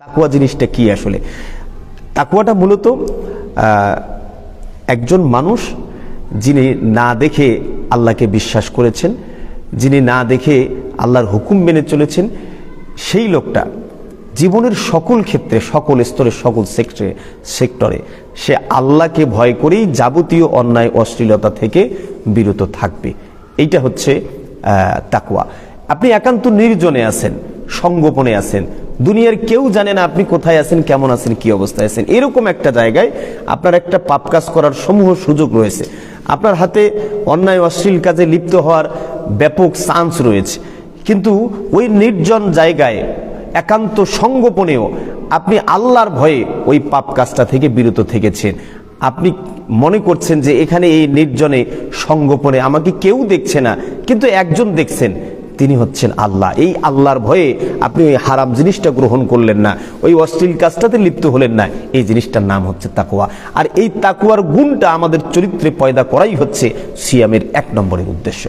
তাকুয়া জিনিসটা কি আসলে? তাকুয়াটা মূলত একজন মানুষ যিনি না দেখে আল্লাহকে বিশ্বাস করেছেন, যিনি না দেখে আল্লাহর হুকুম মেনে চলেছেন, সেই লোকটা জীবনের সকল ক্ষেত্রে, সকল স্তরে, সকল সেক্টরে সেক্টরে, সে আল্লাহকে ভয় করেই যাবতীয় অন্যায়, অশ্লীলতা থেকে বিরত থাকবে। এইটা হচ্ছে তাকুয়া। আপনি একান্ত নির্জনে আছেন সঙ্গোপনে আছেন দুনিয়ার কেউ জানে না আপনি কোথায় আছেন, কেমন আছেন, কি অবস্থায় আছেন। এরকম একটা জায়গায় আপনার একটা পাপ কাজ করার সমূহ সুযোগ রয়েছে। আপনার হাতে অন্যায়, অশ্লীল কাজে লিপ্ত হওয়ার ব্যাপক চান্স রয়েছে। কিন্তু ওই নির্জন জায়গায়, একান্ত সঙ্গোপনেও আপনি আল্লাহর ভয়ে ওই পাপ কাজটা থেকে বিরত থেকেছেন। আপনি মনে করছেন যে এখানে এই নির্জনে সঙ্গোপনে আমাকে কেউ দেখছে না, কিন্তু একজন দেখছেন। তিনি হচ্ছেন আল্লাহ। এই আল্লাহর ভয়ে আপনি ওই হারাম জিনিসটা গ্রহণ করলেন না, ওই অশ্লীল কাজটাতে লিপ্ত হলেন না, এই জিনিসটার নাম হচ্ছে তাকুয়া আর এই তাকুয়ার গুণটা আমাদের চরিত্রে পয়দা করাই হচ্ছে সিয়ামের এক নম্বরের উদ্দেশ্য।